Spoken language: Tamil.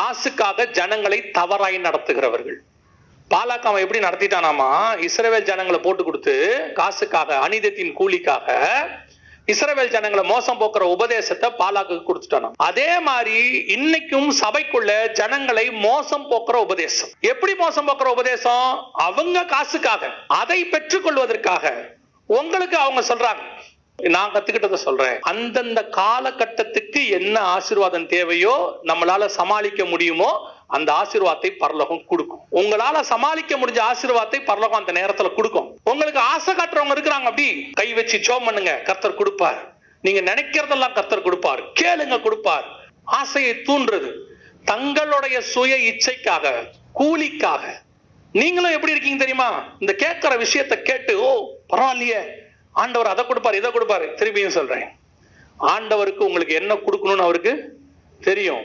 காசுக்காக ஜனங்களை தவறாய் நடத்துகிறவர்கள். பாலாக் அவன் எப்படி நடத்திட்டானாமா? இஸ்ரவேல் ஜனங்களை போட்டு கொடுத்து காசுக்காக அனிதத்தின் கூலிக்காக இஸ்ரவேல் ஜனங்களை மோசம் போக்குற உபதேசத்தை பாலாக்கு கொடுத்துட்டானாம். அதே மாதிரி இன்னைக்கும் சபைக்குள்ள ஜனங்களை மோசம் போக்குற உபதேசம். எப்படி மோசம் போக்குற உபதேசம்? அவங்க காசுக்காக. அதை பெற்றுக்கொள்வதற்காக. உங்களுக்கு அவங்க சொல்றாங்க. நான் கத்துக்கிட்டத சொல்றேன். அந்தந்த காலகட்டத்துக்கு என்ன ஆசீர்வாதம் தேவையோ நம்மளால சமாளிக்க முடியுமோ அந்த ஆசீர்வாதத்தை பரலோகம் கொடுக்கும். உங்களால சமாளிக்க முடிஞ்ச ஆசீர்வாதத்தை பரலோகம் அந்த நேரத்துல கொடுக்கும். உங்களுக்கு ஆசை காட்டுறவங்க இருக்கிறாங்க அப்படி. கை வச்சு ஜோம் பண்ணுங்க. கர்த்தர் கொடுப்பார். நீங்க நினைக்கிறதெல்லாம் கர்த்தர் கொடுப்பார். கேளுங்க கொடுப்பார். ஆசையை தூண்டுறது. தங்களுடைய சுய இச்சைக்காக கூலிக்காக. நீங்களும் எப்படி இருக்கீங்க தெரியுமா? இந்த கேட்கிற விஷயத்தை கேட்டு ஓ பரவாயில்லையே. ஆண்டவர் அதை கொடுப்பாரு இதை கொடுப்பாரு. திரும்பியும் சொல்றேன். ஆண்டவருக்கு உங்களுக்கு என்ன கொடுக்கணும்னு அவருக்கு தெரியும்.